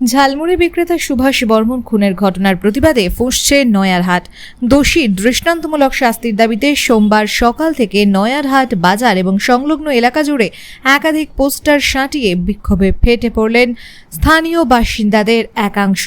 ঝালমুড়ি বিক্রেতা সুভাষ বর্মন খুনের ঘটনার প্রতিবাদে ফুঁসছে নয়ারহাট। দোষী দৃষ্টান্তমূলক শাস্তির দাবিতে সোমবার সকাল থেকে নয়ারহাট বাজার এবং সংলগ্ন এলাকা জুড়ে একাধিক পোস্টার সাঁটিয়ে বিক্ষোভে ফেটে পড়লেন স্থানীয় বাসিন্দাদের একাংশ।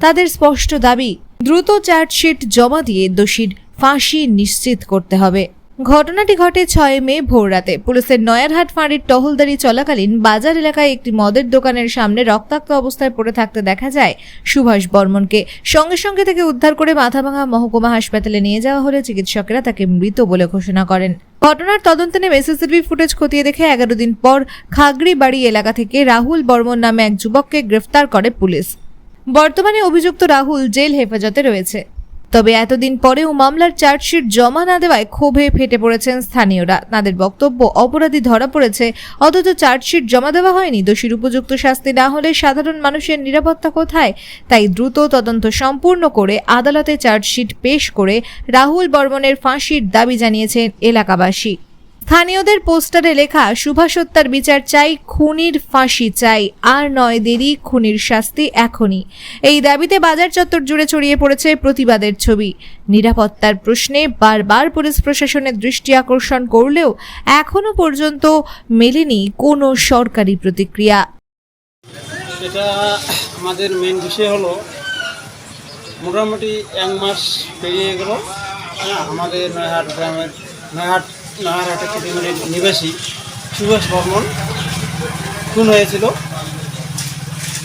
তাদের স্পষ্ট দাবি, দ্রুত চার্জশিট জমা দিয়ে দোষীর ফাঁসি নিশ্চিত করতে হবে। ঘটনাটি ঘটে ছয় মে ভোররাতে পুলিশের নয়ারহাট ফাঁড়ির টহলদারি চলাকালীন বাজার এলাকায় একটি মদের দোকানের সামনে রক্তাক্ত অবস্থায় পড়ে থাকতে দেখা যায় সুভাষ বর্মনকে। সঙ্গে সঙ্গে থেকে উদ্ধার করে মাথাভাঙা মহকুমা হাসপাতালে নিয়ে যাওয়া হলে চিকিৎসকেরা তাকে মৃত বলে ঘোষণা করেন। ঘটনার তদন্তে নেমে সিসিটিভি ফুটেজ খতিয়ে দেখে এগারো দিন পর খাগড়ি বাড়ি এলাকা থেকে রাহুল বর্মন নামে এক যুবককে গ্রেফতার করে পুলিশ। বর্তমানে অভিযুক্ত রাহুল জেল হেফাজতে রয়েছে। তবে এতদিন পরেও মামলার চার্জশিট জমা না দেওয়ায় ক্ষোভে ফেটে পড়েছেন স্থানীয়রা। তাদের বক্তব্য অপরাধী ধরা পড়েছে, অথচ চার্জশিট জমা দেওয়া হয়নি। দোষীর উপযুক্ত শাস্তি না হলে সাধারণ মানুষের নিরাপত্তা কোথায়? তাই দ্রুত তদন্ত সম্পূর্ণ করে আদালতে চার্জশিট পেশ করে রাহুল বর্মনের ফাঁসির দাবি জানিয়েছেন এলাকাবাসী। স্থানীয়দের পোস্টারে লেখা, সুভাষ হত্যার বিচার চাই, খুনির ফাঁসি চাই। আর নয়, দেরি, খুনির শাস্তি এখনই। এই দাবিতে বাজার চত্বর জুড়ে ছড়িয়ে পড়েছে প্রতিবাদের ছবি। নিরাপত্তার প্রশ্নে বারবার পুলিশ প্রশাসনের দৃষ্টি আকর্ষণ করলেও এখনও পর্যন্ত মেলেনি কোনো সরকারি প্রতিক্রিয়া। আমাদের মেন বিষয় হলো, মোটামুটি এক মাস পেরিয়ে গেল। হ্যাঁ আমাদের নয়হাট গ্রামের নয়হাট নয়হাটে কিটিমারির নিবাসী, সুভাষ বর্মন, খুন হয়েছিল।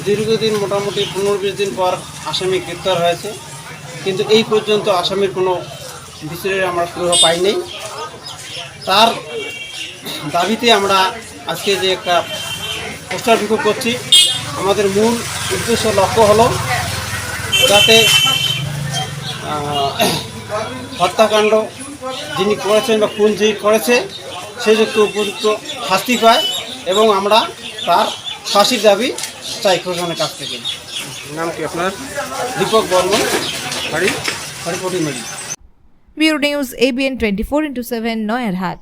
দীর্ঘদিন মোটামুটি পনেরো বিশ দিন পর আসামি গ্রেপ্তার হয়েছে। কিন্তু এই পর্যন্ত আসামির কোনো বিচারের আমরা সুবিধা পাইনি। তার দাবিতে আমরা আজকে যে একটা পোস্টার বিক্ষোভ করছি, আমাদের মূল উদ্দেশ্য লক্ষ্য হলো যাতে হত্যাকাণ্ড যিনি করেছেন বা খুন যে করেছে সে যুক্ত উপযুক্ত শাস্তি পায় এবং আমরা তার ফাঁসির দাবি চাই প্রশাসনের কাছ থেকে। নাম কি আপনার? দীপক বর্মন। হরি হরিপটি মেডি bureau news ABN twenty four into seven Nayarhat.